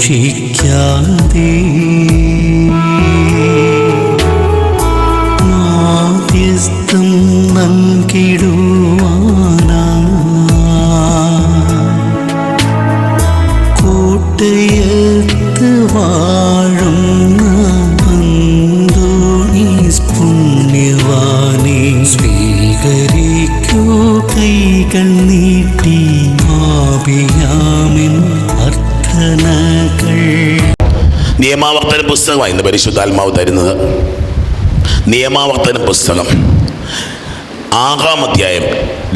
ഉപേക്ഷിച്ചാലുപേക്ഷിക്കാതെ പുസ്തകമാണ് ഇന്ന് പരിശുദ്ധാത്മാവ് തരുന്നത് നിയമാവർത്തന പുസ്തകം. ആറാം അധ്യായം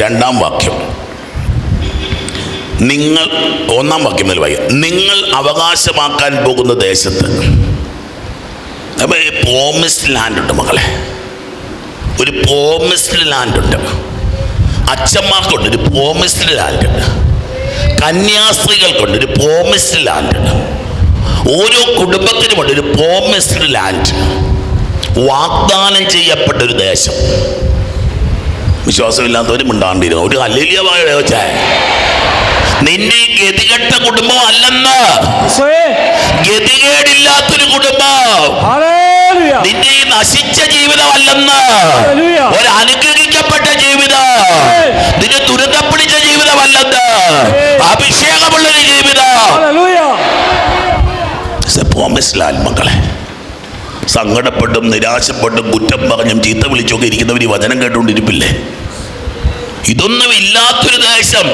രണ്ടാം വാക്യം. നിങ്ങൾ ഒന്നാം വാക്യം മുതൽ നിങ്ങൾ അവകാശമാക്കാൻ പോകുന്ന ദേശത്ത്. അപ്പോൾ പ്രോമിസ്ഡ് ലാൻഡ് ഉണ്ട് മകളെ ഒരു പ്രോമിസ്ഡ് ലാൻഡ് ഉണ്ട്. അച്ഛന്മാർക്കുണ്ട് ഒരു പ്രോമിസ്ഡ് ലാൻഡ് ഉണ്ട് കന്യാസ്ത്രീകൾക്കുണ്ട് ഒരു പ്രോമിസ്ഡ് ലാൻഡ് ഓരോ കുടുംബത്തിനുമുണ്ട് ഒരു പ്രോമിസ്ഡ് ലാൻഡ് വാഗ്ദാനം ചെയ്യപ്പെട്ട ഒരു ദേശം. വിശ്വാസമില്ലാത്തവരും ഉണ്ടാണ്ടിരുന്നു ഒരു ചോദിച്ചേ നിന്റെ ഈ ഗതികെട്ട കുടുംബം അല്ലെന്ന്. ഗതികേടില്ലാത്തൊരു കുടുംബം. നിന്നെ നിന്റെ ഈ നശിച്ച ജീവിതം അല്ലെന്ന്. ഒരു അനുഗ്രഹിക്കപ്പെട്ട ജീവിതം. നിന്റെ ദുരിതം പിടിച്ച ജീവിതമല്ലെന്ന് അഭിഷേകമുള്ളൊരു ജീവിതം. മക്കളെ. സങ്കടപ്പെട്ടും നിരാശപ്പെട്ടും കുറ്റം പറഞ്ഞും ചീത്ത വിളിച്ചൊക്കെ ഇരിക്കുന്നവർ ഈ വചനം കേട്ടുകൊണ്ടിരിപ്പില്ലേ? ഇതൊന്നും ഇല്ലാത്തൊരു ദേശം.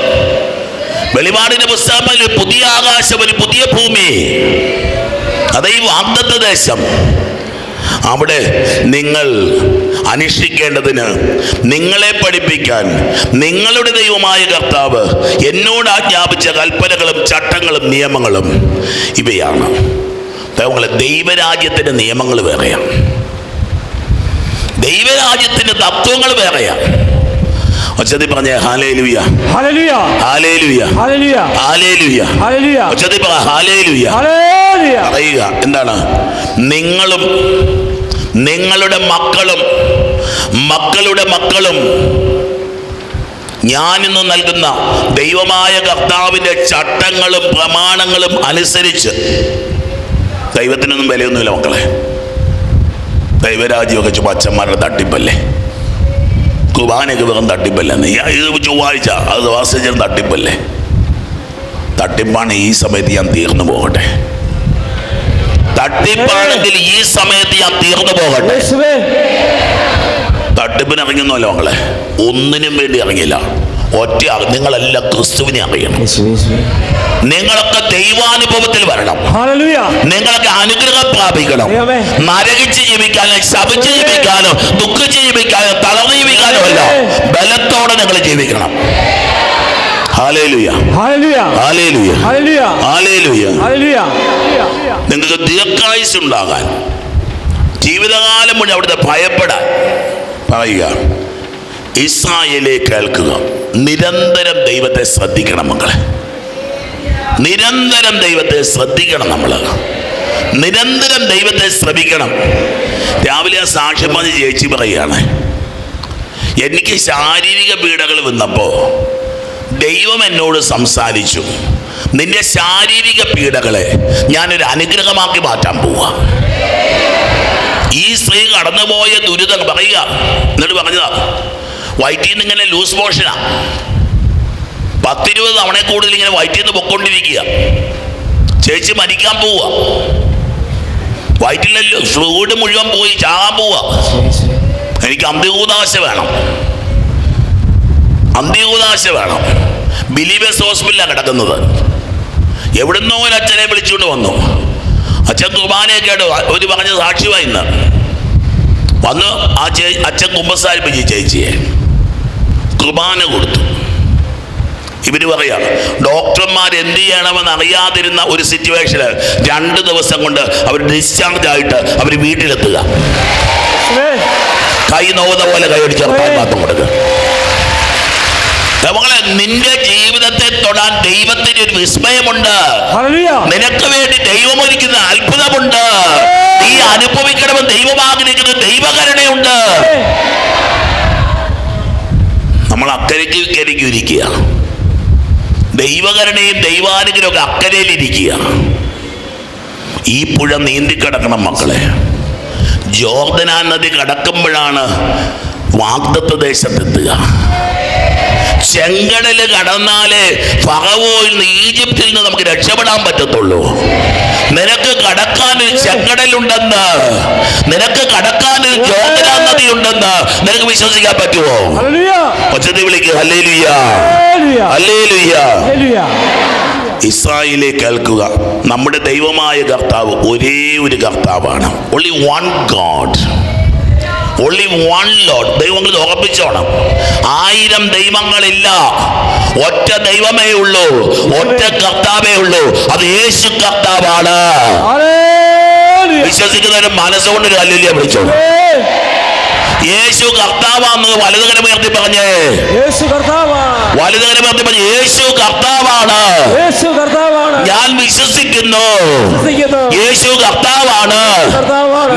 വെളിപാടിന്റെ പുസ്തകം പുതിയ ആകാശം ഒരു പുതിയ ഭൂമി. അതേ വാഗ്ദത്ത ദേശം. അവിടെ നിങ്ങൾ അനുഷ്ഠിക്കേണ്ടതിന് നിങ്ങളെ പഠിപ്പിക്കാൻ നിങ്ങളുടെ ദൈവമായ കർത്താവ് എന്നോട് ആജ്ഞാപിച്ച കൽപ്പനകളും ചട്ടങ്ങളും നിയമങ്ങളും ഇവയാണ്. ദൈവങ്ങളെ ദൈവരാജ്യത്തിന്റെ നിയമങ്ങൾ വേറെയാണ് ദൈവരാജ്യത്തിന്റെ തത്വങ്ങൾ വേറെയാണ് ഒച്ചതി പറഞ്ഞേ hallelujah Hallelujah. Hallelujah Hallelujah. Hallelujah Hallelujah. ഒച്ചതി പറ ഹാലേലുയ Hallelujah. പറയുക എന്താണ് നിങ്ങളും നിങ്ങളുടെ മക്കളും മക്കളുടെ മക്കളും ഞാനിന്ന് നൽകുന്ന ദൈവമായ കർത്താവിന്റെ ചട്ടങ്ങളും പ്രമാണങ്ങളും അനുസരിച്ച് ദൈവത്തിനൊന്നും വിലയൊന്നുമില്ല മക്കളെ. ദൈവരാജ്യമൊക്കെ അച്ഛന്മാരുടെ തട്ടിപ്പല്ലേ? കുർബാനയൊക്കെ വെറും തട്ടിപ്പല്ലേ? നീ ഇത് ചൊവ്വാഴ്ച അത് വാസിച്ചും തട്ടിപ്പല്ലേ? തട്ടിപ്പാണ് ഈ സമയത്ത് ഞാൻ തീർന്നു പോകട്ടെ. തട്ടിപ്പാണെങ്കിൽ ഈ സമയത്ത് ഞാൻ തീർന്നു പോകട്ടെ. തട്ടിപ്പിന് ഇറങ്ങുന്നല്ലോ മക്കളെ. ഒന്നിനും വേണ്ടി ഇറങ്ങില്ല ഒറ്റ നിങ്ങളെല്ലാം ക്രിസ്തുവിനെ അറിയണം. നിങ്ങളൊക്കെ ദൈവാനുഭവത്തിൽ വരണം. നിങ്ങളൊക്കെ അനുഗ്രഹം പ്രാപിക്കണം. നരകിച്ച് ജീവിക്കാനോ ശപിച്ച് ജീവിക്കാനോ ദുഃഖിച്ച് ജീവിക്കാനോ തളർന്ന് ജീവിക്കാനോ അല്ല ബലത്തോടെ നിങ്ങൾ ജീവിക്കണം. നിങ്ങൾക്ക് ദീർഘായുസ് ഉണ്ടാകാൻ ജീവിതകാലം മുഴുവൻ അവിടുത്തെ ഭയപ്പെടാൻ പറയുക ഇസ്രായേലെ കേൾക്കുക. നിരന്തരം ദൈവത്തെ ശ്രദ്ധിക്കണം മക്കളെ. നിരന്തരം ദൈവത്തെ ശ്രദ്ധിക്കണം നമ്മൾ നിരന്തരം ദൈവത്തെ ശ്രമിക്കണം. രാവിലെ ആ സാക്ഷ്യം ചേച്ചി പറയുകയാണ്. എനിക്ക് ശാരീരിക പീഡകൾ വന്നപ്പോൾ ദൈവം എന്നോട് സംസാരിച്ചു. നിന്റെ ശാരീരിക പീഡകളെ ഞാനൊരു അനുഗ്രഹമാക്കി മാറ്റാൻ പോവാ. ഈ സ്ത്രീ കടന്നുപോയ ദുരിതം പറയുക. എന്നിട്ട് പറഞ്ഞതാ വയറ്റിൽ നിന്ന് ഇങ്ങനെ ലൂസ് മോഷനാ പത്തിരുപത് തവണ കൂടുതൽ ഇങ്ങനെ വയറ്റിൽ നിന്ന് പൊക്കൊണ്ടിരിക്കുക ചേച്ചി മരിക്കാൻ പോവുക. വയറ്റിലല്ലോ ഫ്ലൂയിഡ് മുഴുവൻ പോയി ചാകാൻ പോവുക. എനിക്ക് അന്ത്യകൂതാശ വേണം. അന്ത്യകൂതാശ വേണം. ബിലീവേഴ്സ് ഹോസ്പിറ്റലാണ് കിടക്കുന്നത്. എവിടുന്നോ ഒരു അച്ഛനെ വിളിച്ചുകൊണ്ട് വന്നു. അച്ഛൻ കുർബാനയൊക്കെ ഒരു പറഞ്ഞ സാക്ഷ്യമായി ഇന്ന്. വന്ന് ആ ചേ അച്ഛൻ കുമ്പസാരിപ്പിച്ച് ചേച്ചിയെ കുർബാന കൊടുത്തു. ഇവർ പറയാ ഡോക്ടർമാർ എന്ത് ചെയ്യണമെന്ന് അറിയാതിരുന്ന ഒരു സിറ്റുവേഷനിൽ രണ്ട് ദിവസം കൊണ്ട് അവർ ഡിസ്ചാർജ് ആയിട്ട് അവർ വീട്ടിലെത്തുക. കൈ നോവുന്ന പോലെ കൈയടിച്ച് മാത്രം കൊടുക്കുക നമ്മളെ നിന്റെ ജീവിതത്തെ തൊടാൻ ദൈവത്തിന് ഒരു വിസ്മയമുണ്ട്. നിനക്ക് വേണ്ടി ദൈവം ഒരുക്കുന്ന അത്ഭുതമുണ്ട്. നീ അനുഭവിക്കണമെന്ന് ദൈവം ആഗ്രഹിക്കുന്ന ദൈവകരുണയുണ്ട്. നമ്മൾ അക്കരയ്ക്ക് ഇക്കരയ്ക്ക് ഇരിക്കുക ഒക്കെ അക്കരയിലിരിക്കുക. ഈ പുഴ നീന്തിക്കിടക്കണം മക്കളെ. ജോർദനാ നദി കടക്കുമ്പോഴാണ് വാഗ്ദത്ത ദേശത്തെത്തുക ചെങ്കടൽ കടന്നാലേ ഫറവോയിൽ നിന്ന് ഈജിപ്തിൽ നിന്ന് നമുക്ക് രക്ഷപ്പെടാൻ പറ്റത്തുള്ളൂ. നിനക്ക് കടക്കാൻ ഒരു ചെങ്കടലുണ്ടെന്ന്. നിനക്ക് കടക്കാൻ ഒരു ഉണ്ടെന്ന് നിനക്ക് വിശ്വസിക്കാൻ പറ്റുമോ? ഹല്ലേലൂയ. ഒച്ചതി വിളിക്കുക ഹല്ലേലൂയ. ഹല്ലേലൂയ. ഇസ്രായേലെ കേൾക്കുക. നമ്മുടെ ദൈവമായ കർത്താവ് ഒരേ ഒരു കർത്താവാണ്. Only one God only one Lord ദൈവങ്ങൾ ഉറപ്പിച്ചോണം. ആയിരം ദൈവങ്ങളില്ല. ഒറ്റ ദൈവമേ ഉള്ളൂ. ഒറ്റ കർത്താവേ ഉള്ളൂ. അത് യേശു കർത്താവാണ്. വിശ്വസിക്കുന്നവരും മനസ്സുകൊണ്ട് കല്ലില്ല വിളിച്ചോ യേശു കർത്താവാന്ന് വലതുകരം ഉയർത്തി പറഞ്ഞേ. യേശു കർത്താവാണ്. വലതുകരം ഉയർത്തി പറഞ്ഞു യേശു കർത്താവാണ്. യേശു കർത്താവാണ്. ഞാൻ വിശ്വസിക്കുന്നു. യേശു കർത്താവാണ്.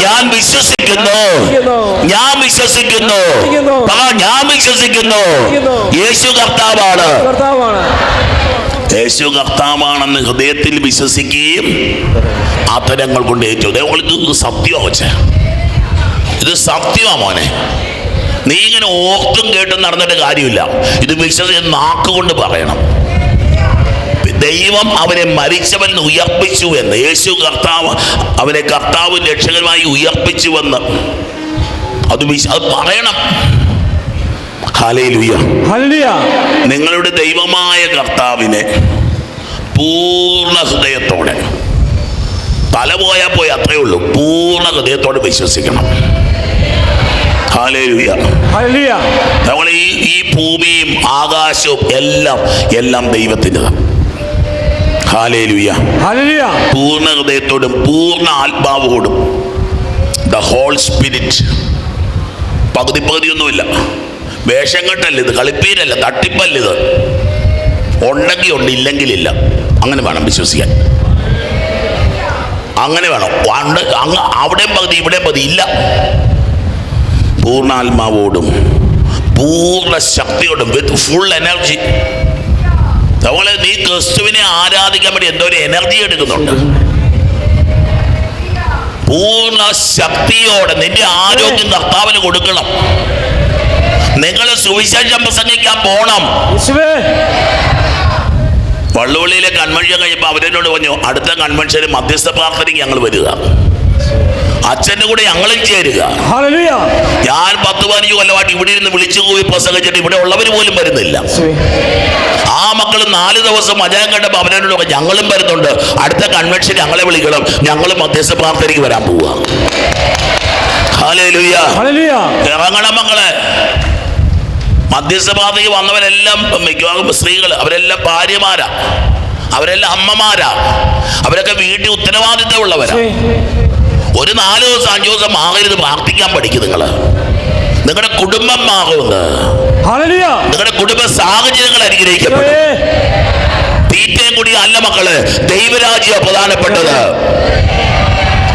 ഞാൻ വിശ്വസിക്കുന്നു. ഞാൻ വിശ്വസിക്കുന്നു. പറ ഞാൻ വിശ്വസിക്കുന്നു. യേശു കർത്താവാണ്. യേശു കർത്താവാണെന്ന് ഹൃദയത്തിൽ വിശ്വസിക്കുകയും അത്തരങ്ങൾ കൊണ്ട് ഏറ്റു. ഇത് സത്യമാ വെച്ചേ ഇത് സത്യമാ മോനെ. നീ ഇങ്ങനെ ഓർത്തും കേട്ടും നടന്നിട്ട് കാര്യമില്ല. ഇത് വിശ്വസിച്ച് നാക്കുകൊണ്ട് പറയണം. ദൈവം അവനെ മരിച്ചവൻ ഉയർപ്പിച്ചു എന്ന്. യേശു കർത്താവ് അവനെ കർത്താവ് രക്ഷകരമായി ഉയർപ്പിച്ചുവെന്ന്. അത് വിശ്വ അത് പറയണം. നിങ്ങളുടെ ദൈവമായ കർത്താവിനെ പൂർണ ഹൃദയത്തോടെ തല പോയാൽ പോയി അത്രയേ ഉള്ളൂ. പൂർണ ഹൃദയത്തോടെ വിശ്വസിക്കണം. നമ്മൾ ഈ ഈ ഭൂമിയും ആകാശവും എല്ലാം എല്ലാം ദൈവത്തിന്റെതാണ്. പൂർണ ഹൃദയത്തോടും പൂർണ ആത്മാവോടും ദ ഹോൾ സ്പിരിറ്റ് പകുതി പകുതിയൊന്നുമില്ല. വേഷം കെട്ടല്ല ഇത്? കളിപ്പീരല്ല തട്ടിപ്പല്ല ഇത്? ഉണ്ടെങ്കിൽ ഉണ്ട് ഇല്ലെങ്കിലില്ല. അങ്ങനെ വേണം വിശ്വസിക്കാൻ. അങ്ങനെ വേണം. ഉണ്ട് അങ്ങ് അവിടെയും പകുതി ഇവിടെ പകുതി ഇല്ല. പൂർണാത്മാവോടും പൂർണ ശക്തിയോടും വിത്ത് ഫുൾ എനർജി അതുപോലെ നീ ക്രിസ്തുവിനെ ആരാധിക്കാൻ വേണ്ടി എന്തോ ഒരു എനർജി എടുക്കുന്നുണ്ട്. പൂർണ ശക്തിയോടെ നിന്റെ ആരോഗ്യം കർത്താവിന് കൊടുക്കണം. നിങ്ങൾ സുവിശേഷം പ്രസംഗിക്കാൻ പോണം. വള്ളുവള്ളിയിലെ കൺവെൻഷൻ കഴിയുമ്പോൾ അവരെന്നോട് പറഞ്ഞു അടുത്ത കൺവെൻഷന് മധ്യസ്ഥ പ്രാർത്ഥനയ്ക്ക് ഞങ്ങൾ വരിക. അച്ഛന്റെ കൂടെ ഞങ്ങളും ചേരുക. ഞാൻ പത്ത് പതിനഞ്ച് കൊല്ലമായിട്ട് ഇവിടെ ഇരുന്ന് വിളിച്ചു പോയി പ്രസംഗിച്ചിട്ട് ഇവിടെ ഉള്ളവർ പോലും വരുന്നില്ല. ആ മക്കൾ നാല് ദിവസം അജയം കണ്ടപ്പോൾ ഭവനോട് ഞങ്ങളും വരുന്നുണ്ട്. അടുത്ത കൺവെൻഷൻ ഞങ്ങളെ വിളിക്കണം. ഞങ്ങളും മധ്യസ്ഥ പ്രാർത്ഥനയ്ക്ക് വരാൻ പോവുക ഇറങ്ങണം മക്കളെ. മധ്യസ്ഥ പ്രാർത്ഥനയ്ക്ക് വന്നവരെല്ലാം മിക്കവാറും സ്ത്രീകൾ അവരെല്ലാം ഭാര്യമാരാ. അവരെല്ലാം അമ്മമാരാ. അവരൊക്കെ വീട്ടിൽ ഉത്തരവാദിത്തമുള്ളവരാ. ഒരു നാല് ദിവസം അഞ്ചു ദിവസം മാറരുത് പ്രാർത്ഥിക്കാൻ പഠിക്കും നിങ്ങൾ നിങ്ങളുടെ കുടുംബം മാറുമെന്ന്. നിങ്ങളുടെ കുടുംബ സാഹചര്യങ്ങൾ അനുഗ്രഹിക്കപ്പെടും. തീറ്റയും കുടിയും അല്ല മക്കൾ ദൈവരാജ്യ പ്രധാനപ്പെട്ടത്.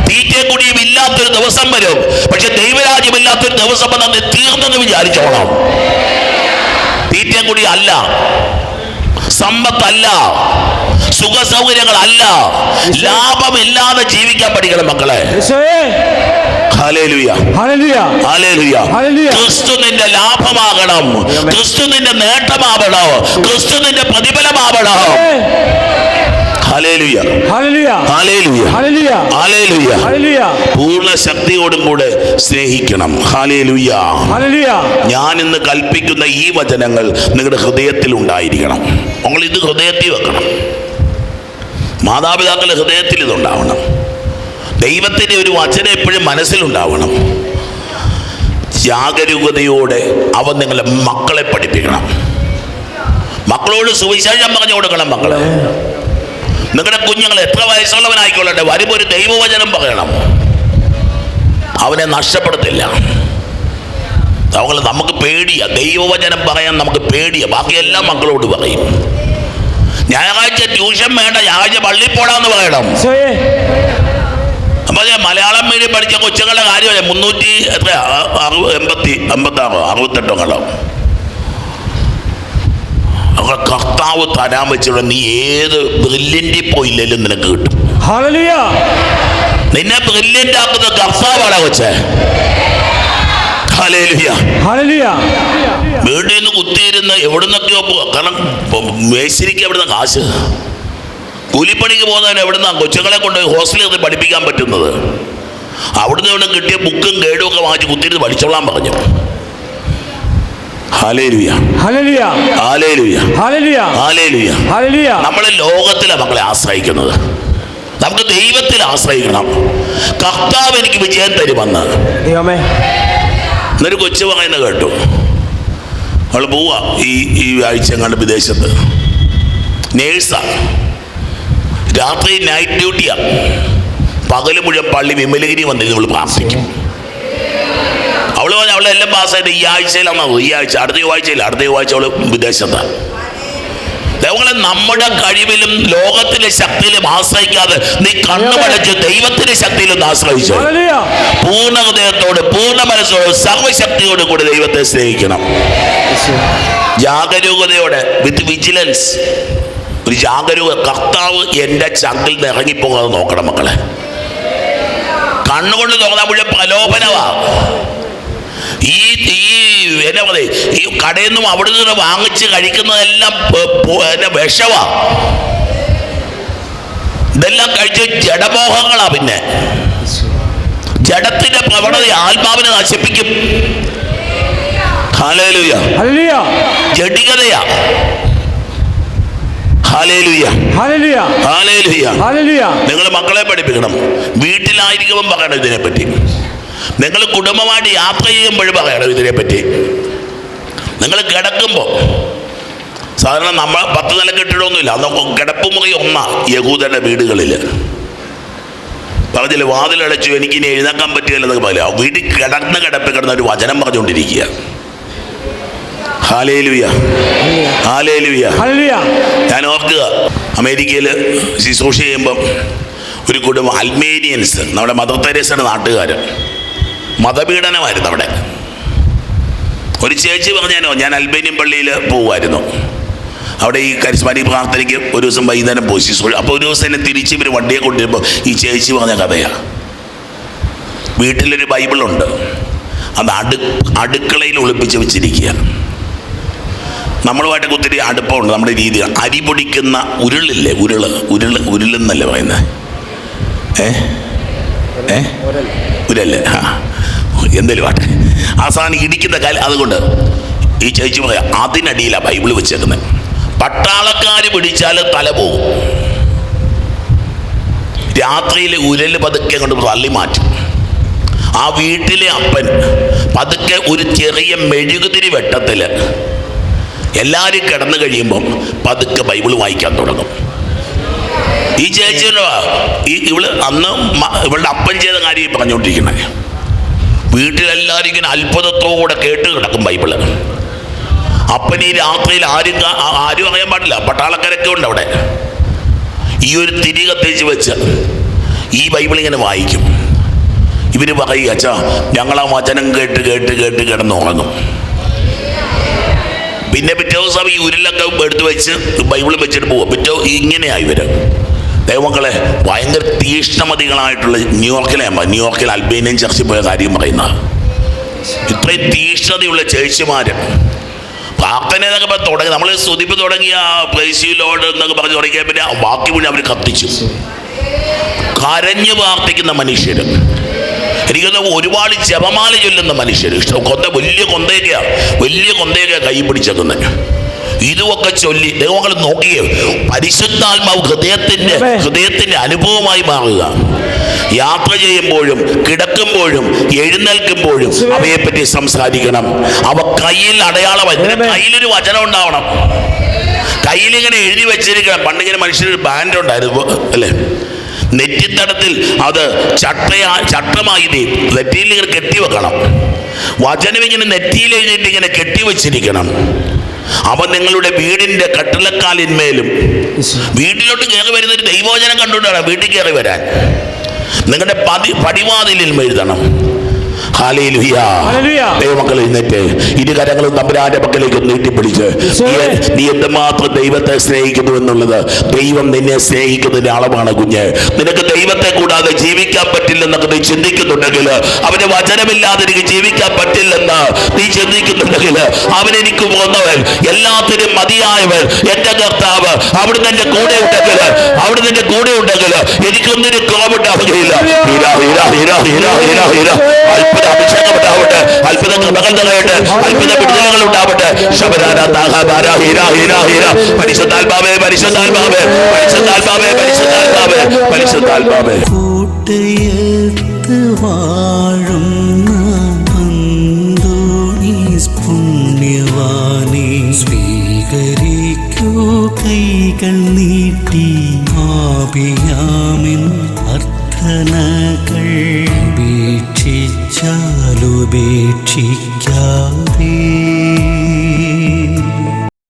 തീറ്റയും കുടിയും ഇല്ലാത്തൊരു ദിവസം വരും. പക്ഷെ ദൈവരാജ്യം ഇല്ലാത്തൊരു ദിവസം വന്നാൽ തീർന്നെന്ന് വിചാരിച്ചോണം തീറ്റയും കുടി അല്ല. സമ്പത്തല്ല. സുഖ സൗകര്യങ്ങളല്ല ലാഭമില്ലാതെ ജീവിക്കാൻ പഠിക്കണം മക്കളെ. ക്രിസ്തു നിന്റെ ലാഭമാകണം. ക്രിസ്തു നിന്റെ നേട്ടമാവണം. ക്രിസ്തു നിന്റെ പ്രതിഫലമാവണം. പൂർണ ശക്തിയോടും കൂടെ സ്നേഹിക്കണം. ഞാൻ ഇന്ന് കൽപ്പിക്കുന്ന ഈ വചനങ്ങൾ നിങ്ങളുടെ ഹൃദയത്തിൽ ഉണ്ടായിരിക്കണം. നിങ്ങൾ ഇത് ഹൃദയത്തിൽ വെക്കണം. മാതാപിതാക്കളുടെ ഹൃദയത്തിൽ ഇതുണ്ടാവണം. ദൈവത്തിന്റെ ഒരു വചനം എപ്പോഴും മനസ്സിലുണ്ടാവണം. ജാഗരൂകതയോടെ അവൻ നിങ്ങളെ മക്കളെ പഠിപ്പിക്കണം. മക്കളോട് സുവിശേഷം പറഞ്ഞു കൊടുക്കണം മക്കളെ. നിങ്ങളുടെ കുഞ്ഞുങ്ങൾ എത്ര വയസ്സുള്ളവനായിക്കൊള്ളട്ടെ വരുമ്പോൾ ഒരു ദൈവവചനം പറയണം. അവനെ നഷ്ടപ്പെടുത്തില്ല. അവങ്ങൾ നമുക്ക് പേടിയാ. ദൈവവചനം പറയാൻ നമുക്ക് പേടിയാ. ബാക്കി എല്ലാ മക്കളോട് പറയും. ഞായറാഴ്ച ട്യൂഷൻ വേണ്ട ഞായറാഴ്ച പള്ളിയിൽ പോടാന്ന് പറയണം. അപ്പൊ മലയാളം മീഡിയം പഠിച്ച കൊച്ചുങ്ങളുടെ കാര്യമല്ലേ മുന്നൂറ്റി എത്ര? എൺപത്തി എൺപത്താറോ അറുപത്തെട്ടോ കണ്ടോ അപ്പോൾ കർത്താവ് തരാൻ വെച്ചിട്ട് നീ ഏത് ബ്രില്യന്റിൽ പോയില്ലെങ്കിലും നിനക്ക് കിട്ടും. നിന്നെ ബ്രില്യന്റ് ആക്കുന്ന കർത്താവാണ് വെച്ചേ വീട്ടിൽ നിന്ന് കുത്തിയിരുന്ന് എവിടുന്നൊക്കെയോ കാരണം മേശിരിക്ക് എവിടുന്ന കാശ്? കൂലിപ്പണിക്ക് പോകുന്നതിന് എവിടുന്ന കൊച്ചുങ്ങളെ കൊണ്ട് ഹോസ്റ്റലിൽ പഠിപ്പിക്കാൻ പറ്റുന്നത്? അവിടുന്ന് ഇവിടെ കിട്ടിയ ബുക്കും ഗൈഡും ഒക്കെ വാങ്ങിച്ച് കുത്തിയിരുന്ന് പഠിച്ചോളാൻ പറഞ്ഞു. നമ്മളെ ലോകത്തിലെ മക്കളെ ആശ്രയിക്കുന്നത്. നമുക്ക് ദൈവത്തിൽ ആശ്രയിക്കണം. കർത്താവ് എനിക്ക് വിജയം തരുമെന്ന്. എന്നൊരു കൊച്ചു വായന കേട്ടു. അവൾ പോവാ ഈ ഈ ആഴ്ച എങ്ങാണ്ട് വിദേശത്ത്. നേഴ്സാ. രാത്രി നൈറ്റ് ഡ്യൂട്ടിയാ പകൽ മുഴുവൻ പള്ളി വിമലഗിരി വന്നിരുന്നു ഇവൾ പ്രാർത്ഥിക്കും. അവൾ പറഞ്ഞ അവളെല്ലാം പാസ്സായിട്ട് ഈ ആഴ്ചയിലാണെന്നത് ഈ ആഴ്ച അടുത്ത ചൊവ്വാഴ്ചയില്ല. അടുത്ത ആഴ്ച അവൾ വിദേശത്താണ് ദൈവങ്ങളെ നമ്മുടെ കഴിവിലും ലോകത്തിന്റെ ശക്തിയിലും ആശ്രയിക്കാതെ നീ കണ്ണുമടച്ച് ദൈവത്തിന്റെ ശക്തിയിലും ആശ്രയിച്ചു? പൂർണ ഹൃദയത്തോട് പൂർണ മനസ്സോട് സർവശക്തിയോട് കൂടി ദൈവത്തെ സ്നേഹിക്കണം. ജാഗരൂകതയോടെ വിത്ത് വിജിലൻസ് ഒരു ജാഗരൂക കർത്താവ് എന്റെ ചങ്കിൽ നിന്ന് ഇറങ്ങിപ്പോകാതെ നോക്കണം മക്കളെ. കണ്ണുകൊണ്ട് നോക്കാൻ മുഴുവൻ പ്രലോഭനമാ. ഈ ഈ എന്നാ ഈ കടയിൽ നിന്നും അവിടെ നിന്ന് വാങ്ങിച്ച് കഴിക്കുന്നതെല്ലാം വിഷവാ. ഇതെല്ലാം കഴിച്ച് ജഡമോഹങ്ങളാ പിന്നെ. ജഡത്തിന്റെ പ്രവണത ആത്മാവിനെ നശിപ്പിക്കും. ജഡികതയാ. നിങ്ങൾ മക്കളെ പഠിപ്പിക്കണം. വീട്ടിലായിരിക്കുമ്പോൾ പറയണം ഇതിനെപ്പറ്റി. നിങ്ങൾ കുടുംബമായിട്ട് യാത്ര ചെയ്യുമ്പോഴും പറയണം ഇതിനെപ്പറ്റി. നിങ്ങൾ കിടക്കുമ്പോൾ സാധാരണ നമ്മൾ പത്ത് നില കെട്ടിടമൊന്നുമില്ല അതൊക്കെ കിടപ്പുമുറി മുറി ഒന്നാ യഹൂദന്റെ വീടുകളിൽ പറഞ്ഞില്ല വാതിലടച്ചു എനിക്ക് ഇനി എഴുന്നേക്കാൻ പറ്റുകയില്ലെന്നൊക്കെ പറയില്ല വീട്ടിൽ കിടന്ന് കിടപ്പ് കിടന്ന ഒരു വചനം പറഞ്ഞുകൊണ്ടിരിക്കുക. ഞാൻ ഓർക്കുക അമേരിക്കയിൽ ശുശ്രൂഷ ചെയ്യുമ്പം ഒരു കുടുംബം അൽമേനിയൻസ് നമ്മുടെ മദർ തെരേസയുടെ നാട്ടുകാർ മതപീഡനമായിരുന്നു അവിടെ. ഒരു ചേച്ചി പറഞ്ഞാനോ ഞാൻ അൽബേനിയൻ പള്ളിയിൽ പോകുമായിരുന്നു അവിടെ ഈ കരിസ്മാരി പ്രാർത്ഥനയ്ക്ക് ഒരു ദിവസം വൈകുന്നേരം പോയി അപ്പോൾ ഒരു ദിവസം എന്നെ തിരിച്ച് ഇവർ വണ്ടിയെ കൊണ്ടുവരുമ്പോൾ ഈ ചേച്ചി പറഞ്ഞ കഥയാണ് വീട്ടിലൊരു ബൈബിളുണ്ട്. അത് അടു അടുക്കളയിൽ ഒളിപ്പിച്ച് വെച്ചിരിക്കുക നമ്മളുമായിട്ടൊക്കെ ഒത്തിരി അടുപ്പമുണ്ട്. നമ്മുടെ രീതി. അരി പൊടിക്കുന്ന ഉരുളില്ലേ? ഉരുൾ. ഉരുൾ ഉരുളെന്നല്ലേ പറയുന്നത് ഏ? ഏ? ഉരല്ലേ ആ. എന്തേലും ആട്ടെ. സാധനം ഇടിക്കുന്ന കാലം അതുകൊണ്ട്. ഈ ചേച്ചി പറയാം അതിനടിയിലാണ് ബൈബിൾ വെച്ചേക്കുന്നത് പട്ടാളക്കാര് പിടിച്ചാൽ തല പോകും രാത്രിയിൽ ഉരൽ പതുക്കെ കൊണ്ട് തള്ളി മാറ്റും. ആ വീട്ടിലെ അപ്പൻ പതുക്കെ ഒരു ചെറിയ മെഴുകുതിരി വെട്ടത്തിൽ എല്ലാവരും കിടന്നു കഴിയുമ്പം പതുക്കെ ബൈബിൾ വായിക്കാൻ തുടങ്ങും. ഈ ചേച്ചിയുടെ ഈ ഇവൾ അന്ന് ഇവളുടെ അപ്പൻ ചെയ്ത കാര്യം പറഞ്ഞുകൊണ്ടിരിക്കുന്നത് വീട്ടിലെല്ലാവരും ഇങ്ങനെ അത്ഭുതത്തോടെ കേട്ട് കിടക്കും ബൈബിൾ. അപ്പൻ ഈ രാത്രിയിൽ ആരും ആരും അറിയാൻ പാടില്ല. പട്ടാളക്കാരൊക്കെ ഉണ്ട് അവിടെ. ഈ ഒരു തിരി കത്തിച്ച് വെച്ച് ഈ ബൈബിൾ ഇങ്ങനെ വായിക്കും. ഇവർ പറയുക അച്ഛാ ഞങ്ങൾ ആ വചനം കേട്ട് കേട്ട് കേട്ട് കിടന്നുറങ്ങും പിന്നെ പിറ്റേ ദിവസം ഈ ഉരുളൊക്കെ എടുത്ത് വെച്ച് ബൈബിൾ വെച്ചിട്ട് പോകും പിറ്റേ ഇങ്ങനെയായി ഇവർ. ദൈവമക്കളെ ഭയങ്കര തീഷ്ണമതികളായിട്ടുള്ള ന്യൂയോർക്കിലെ ന്യൂയോർക്കിൽ അൽബേനിയൻ ചർച്ചിൽ പോയ കാര്യം പറയുന്ന ഇത്രയും തീഷ്ണതയുള്ള ചേച്ചിമാര്. പ്രാർത്ഥന എന്നൊക്കെ തുടങ്ങി നമ്മൾ സ്തുതിപ്പ് തുടങ്ങിയ പ്ലേസിലോട് എന്നൊക്കെ പറഞ്ഞ് തുടങ്ങിയ പിന്നെ ബാക്കി മുഴുവൻ അവർ കത്തിച്ചു. കരഞ്ഞു പ്രാർത്ഥിക്കുന്ന മനുഷ്യർ എനിക്കൊന്ന് ഒരുപാട് ജപമാല ചൊല്ലുന്ന മനുഷ്യർ ഇഷ്ടം കൊന്ത വലിയ കൊന്തയൊക്കെയാണ് വലിയ കൊന്തയൊക്കെയാണ് കൈ പിടിച്ചേക്കുന്നത് ഇതുമൊക്കെ ചൊല്ലി ദൈവങ്ങൾ നോക്കിയേ പരിശുദ്ധാത്മാവ് ഹൃദയത്തിന്റെ ഹൃദയത്തിന്റെ അനുഭവമായി മാറുക. യാത്ര ചെയ്യുമ്പോഴും കിടക്കുമ്പോഴും എഴുന്നേൽക്കുമ്പോഴും അവയെപ്പറ്റി സംസാരിക്കണം. അവ കയ്യിൽ അടയാളം കയ്യിലൊരു വചനം ഉണ്ടാവണം. കയ്യിലിങ്ങനെ എഴുതി വെച്ചിരിക്കണം. പണ്ടിങ്ങനെ മനുഷ്യരൊരു ബാൻഡ് ഉണ്ടായിരുന്നു അല്ലേ? നെറ്റിത്തടത്തിൽ അത് ചട്ടയാ ചട്ടമായി നെറ്റിയിൽ ഇങ്ങനെ കെട്ടി വെക്കണം. വചനം ഇങ്ങനെ നെറ്റിയിൽ എഴുതിയിട്ട് ഇങ്ങനെ കെട്ടിവെച്ചിരിക്കണം അവൻ നിങ്ങളുടെ വീടിന്റെ കട്ടിലക്കാലിന്മേലും വീട്ടിലോട്ട് കയറി വരുന്ന ഒരു ദൈവോചനം കണ്ടുകൊണ്ടാണ് വീട്ടിൽ കയറി വരാൻ നിങ്ങളുടെ പതി പടിവാതിലിൽ എഴുതണം. ദൈവമക്കൾ എഴുന്നേറ്റ്. ഇരുകരങ്ങളും തമ്പുരാന്റെ പക്കലേക്ക് നീട്ടിപ്പിടിച്ച്? നീ നീ എന്തുമാത്രം ദൈവത്തെ സ്നേഹിക്കുന്നു എന്നുള്ളത്? ദൈവം നിന്നെ സ്നേഹിക്കുന്നതിന്റെ അളവാണ് കുഞ്ഞ്. നിനക്ക് ദൈവത്തെ കൂടാതെ ജീവിക്കാൻ പറ്റില്ലെന്നൊക്കെ നീ ചിന്തിക്കുന്നുണ്ടെങ്കിൽ അവന്റെ വചനമില്ലാതെ എനിക്ക് ജീവിക്കാൻ പറ്റില്ലെന്ന് നീ ചിന്തിക്കുന്നുണ്ടെങ്കിൽ അവൻ എനിക്ക് പോന്നവൻ എല്ലാത്തിനും മതിയായവൻ എന്റെ കർത്താവ്. അവിടുന്ന് എന്റെ കൂടെ ഉണ്ടെങ്കിൽ അവിടുന്ന് എന്റെ കൂടെ ഉണ്ടെങ്കിൽ എനിക്കൊന്നിനും കുറവുണ്ടാവുകയില്ല. ഹീര ഹീര ഹീര ഹീര ഹീര ഹീര. അത്ഭുത അഭിഷേകം ഉണ്ടാവട്ടെ അത്ഭുതങ്ങൾ കൃപകൾ നിറയട്ടെ അത്ഭുത വിടുതലുകൾ ഉണ്ടാവട്ടെ ശബരാന താഹാബാര ഹീര ഹീര ഹീര. പരിശുദ്ധാത്മാവേ പരിശുദ്ധാത്മാവേ പരിശുദ്ധാത്മാവേ പരിശുദ്ധാത്മാവേ പരിശുദ്ധാത്മാവേ. കൂട്ടയത്ത് പുണ്യവാനെ സ്വീകരിക്കൂ. കൈകൾ നീട്ടി ആപിയാമിൻ അർത്ഥനകൾ ഉപേക്ഷിച്ചാലുപേക്ഷിക്കാതെ